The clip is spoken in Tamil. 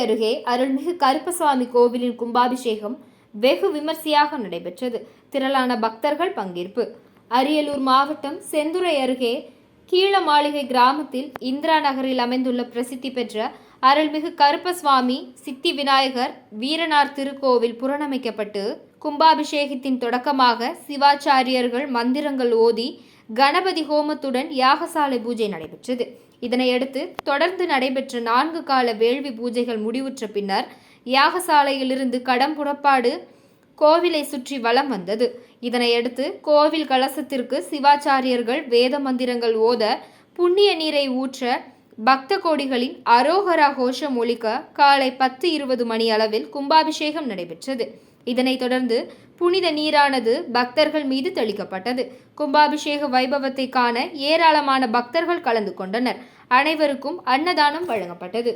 அருகே அருள்மிகு கருப்பசுவாமி கோவிலின் கும்பாபிஷேகம் வெகு விமர்சையாக நடைபெற்றது. திரளான பக்தர்கள் பங்கேற்பு. அரியலூர் மாவட்டம் செந்துறை அருகே கீழ மாளிகை கிராமத்தில் இந்திரா நகரில் அமைந்துள்ள பிரசித்தி பெற்ற அருள்மிகு கருப்பசுவாமி சித்தி விநாயகர் வீரனார் திருக்கோவில் புறணமைக்கப்பட்டு கும்பாபிஷேகத்தின் தொடக்கமாக சிவாச்சாரியர்கள் மந்திரங்கள் ஓதி கணபதி ஹோமத்துடன் யாகசாலை பூஜை நடைபெற்றது. இதனையடுத்து தொடர்ந்து நடைபெற்ற நான்கு கால வேள்வி பூஜைகள் முடிவுற்ற பின்னர் யாகசாலையிலிருந்து கடம் புறப்பாடு கோவிலை சுற்றி வலம் வந்தது. இதனையடுத்து கோவில் கலசத்திற்கு சிவாச்சாரியர்கள் வேத மந்திரங்கள் ஓத புண்ணிய நீரை ஊற்ற பக்த கோடிகளின் அரோகரா கோஷம் ஒழிக்க காலை பத்து இருபது மணி அளவில் கும்பாபிஷேகம் நடைபெற்றது. இதனைத் தொடர்ந்து புனித நீரானது பக்தர்கள் மீது தெளிக்கப்பட்டது. கும்பாபிஷேக வைபவத்தை காண ஏராளமான பக்தர்கள் கலந்து கொண்டனர். அனைவருக்கும் அன்னதானம் வழங்கப்பட்டது.